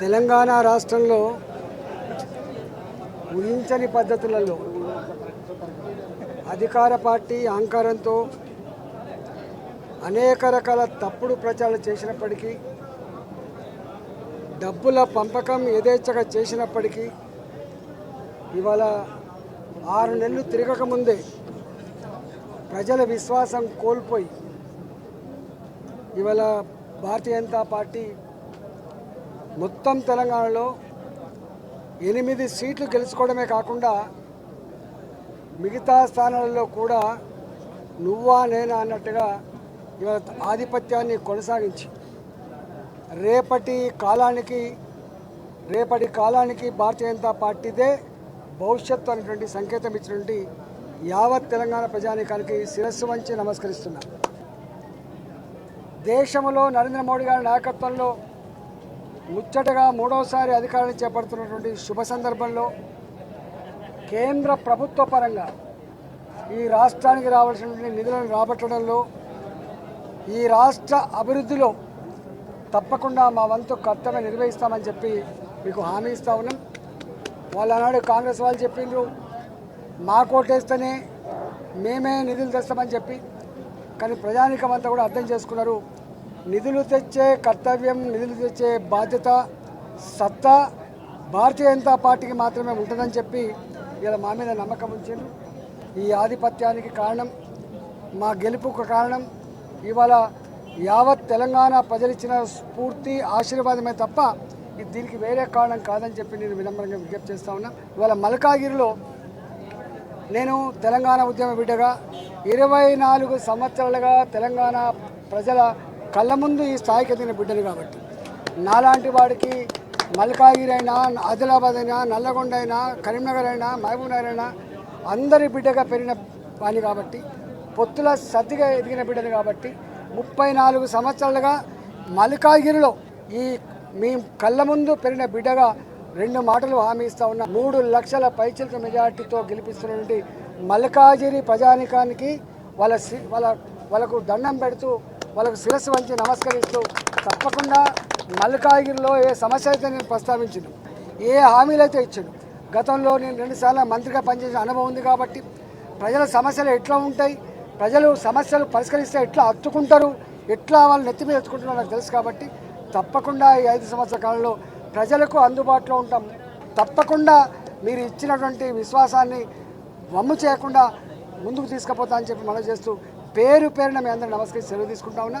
తెలంగాణ రాష్ట్రంలో ఊహించని పద్ధతులలో అధికార పార్టీ అహంకారంతో అనేక రకాల తప్పుడు ప్రచారాలు చేసినప్పటికీ డబ్బుల పంపకం యథేచ్ఛగా చేసినప్పటికీ ఇవాళ ఆరు నెలలు తిరగకముందే ప్రజల విశ్వాసం కోల్పోయి ఇవాళ భారతీయ జనతా పార్టీ మొత్తం తెలంగాణలో ఎనిమిది సీట్లు గెలుచుకోవడమే కాకుండా మిగతా స్థానాలలో కూడా నువ్వా నేనా అన్నట్టుగా ఇవాళ ఆధిపత్యాన్ని కొనసాగించి రేపటి కాలానికి రేపటి కాలానికి భారతీయ జనతా పార్టీదే భవిష్యత్తు అనేటువంటి సంకేతం ఇచ్చినటువంటి యావత్ తెలంగాణ ప్రజానీకానికి శిరస్సు వంచి నమస్కరిస్తున్నా. దేశంలో నరేంద్ర మోడీ గారి నాయకత్వంలో ముచ్చటగా మూడవసారి అధికారాన్ని చేపడుతున్నటువంటి శుభ సందర్భంలో కేంద్ర ప్రభుత్వ పరంగా ఈ రాష్ట్రానికి రావాల్సినటువంటి నిధులను రాబట్టడంలో ఈ రాష్ట్ర అభివృద్ధిలో తప్పకుండా మా వంతు కర్తవ్యం నిర్వహిస్తామని చెప్పి మీకు హామీ ఇస్తా ఉన్నాం. వాళ్ళు ఆనాడు కాంగ్రెస్ వాళ్ళు చెప్పిండ్రు మా కోటేస్తేనే మేమే నిధులు తెస్తామని చెప్పి. కానీ ప్రజానికం అంతా కూడా అర్థం చేసుకున్నారు. నిధులు తెచ్చే కర్తవ్యం నిధులు తెచ్చే బాధ్యత సత్తా భారతీయ జనతా పార్టీకి మాత్రమే ఉంటుందని చెప్పి ఇలా మా మీద నమ్మకం ఉంచారు ఈ ఆధిపత్యానికి కారణం మా గెలుపుకు కారణం ఇవాళ యావత్ తెలంగాణ ప్రజలిచ్చిన స్ఫూర్తి ఆశీర్వాదమే తప్ప ఇది దీనికి వేరే కారణం కాదని చెప్పి నేను వినమ్రంగా విజ్ఞప్తి చేస్తా ఉన్నా. ఇవాళ మల్కాగిరిలో నేను తెలంగాణ ఉద్యమ బిడ్డగా ఇరవై నాలుగు సంవత్సరాలుగా తెలంగాణ ప్రజల కళ్ళ ముందు ఈ స్థాయికి ఎదిగిన బిడ్డను కాబట్టి. నాలాంటి వాడికి మల్కాగిరి అయినా ఆదిలాబాద్ అయినా నల్లగొండ అయినా కరీంనగర్ అయినా మహబూబ్ నగర్ అయినా అందరి బిడ్డగా పెరిగిన వాణి కాబట్టి పొత్తుల సర్దిగా ఎదిగిన బిడ్డను కాబట్టి ముప్పై నాలుగు సంవత్సరాలుగా మల్కాగిరిలో ఈ మీ కళ్ళ ముందు పెరిగిన బిడ్డగా రెండు మాటలు హామీ ఇస్తా ఉన్న మూడు లక్షల పైచిలక మెజార్టీతో గెలిపిస్తున్నటువంటి మల్కాజిరి ప్రజానికానికి వాళ్ళ సి- వాళ్ళ వాళ్ళకు దండం పెడుతూ వాళ్ళకు శిరస్సు వంచి నమస్కరిస్తూ తప్పకుండా మల్లికాగిరిలో ఏ సమస్య అయితే నేను ప్రస్తావించను ఏ హామీలు అయితే ఇచ్చాను గతంలో నేను రెండుసార్లు మంత్రిగా పనిచేసిన అనుభవం ఉంది కాబట్టి ప్రజల సమస్యలు ఎట్లా ఉంటాయి ప్రజలు సమస్యలు పరిష్కరిస్తే ఎట్లా అత్తుకుంటారు ఎట్లా వాళ్ళు నెత్తి మీద ఎత్తుకుంటున్నారో నాకు తెలుసు కాబట్టి తప్పకుండా ఈ ఐదు సంవత్సరాల కాలంలో ప్రజలకు అందుబాటులో ఉంటాం. తప్పకుండా మీరు ఇచ్చినటువంటి విశ్వాసాన్ని వమ్ము చేయకుండా ముందుకు తీసుకుపోతా అని చెప్పి మనం చేస్తూ పేరు పేరున మీ అందరూ నమస్కరించి సెలవు తీసుకుంటా ఉన్నా.